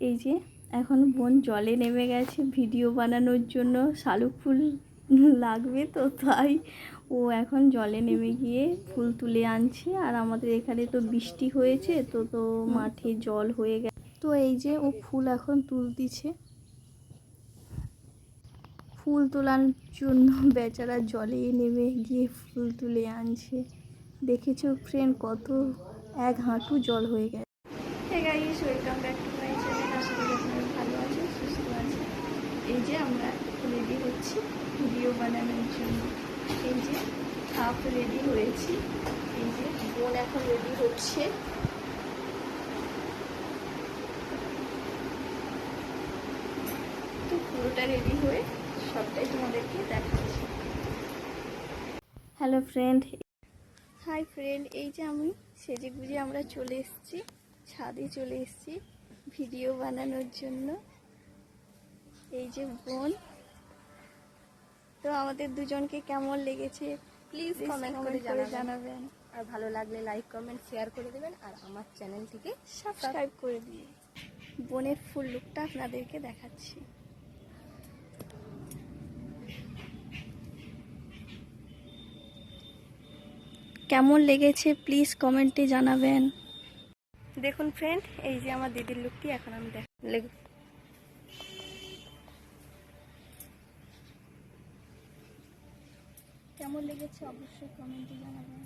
এই যে, এখন বোন জলে নেমে গেছে, ভিডিও বানানোর জন্য শালুক ফুল লাগবে তো, তাই ও এখন জলে নেমে গিয়ে ফুল তুলে আনছে। আর আমাদের এখানে তো বৃষ্টি হয়েছে, তো তো মাঠে জল হয়ে গেছে। তো এই যে ও ফুল এখন তুলতিছে। ফুল তোলার জন্য বেচারা জলে নেমে গিয়ে ফুল তুলে আনছে। দেখেছ ফ্রেন্ড কত এক হাঁটু জল হয়ে গেছে। এই যে আমরা রেডি হচ্ছি ভিডিও বানানোর জন্য। এই যে হাফ রেডি হয়েছি। এই যে বোন এখন রেডি হচ্ছে। তো পুরোটা রেডি হয়ে সবটাই তোমাদেরকে দেখাচ্ছি। হ্যালো ফ্রেন্ড হাই ফ্রেন্ড এই যে আমি সেজে গুজে আমরা চলে এসেছি ছাদে চলে এসেছি ভিডিও বানানোর জন্য। এই যে বোন। তো আমাদের দুজনকে কেমন লেগেছে? প্লিজ কমেন্ট করে জানাবেন। আর ভালো লাগলে লাইক কমেন্ট শেয়ার করে দেবেন আর আমার চ্যানেলটিকে সাবস্ক্রাইব করে দিয়ে বোনের ফুল লুকটা আপনাদেরকে দেখাচ্ছি। কেমন লেগেছে প্লিজ কমেন্টে জানাবেন। দেখুন ফ্রেন্ড এই যে আমার দিদির লুকটি এখন আমি দেখ কেমন লেগেছে অবশ্যই কমেন্টে জানাবেন।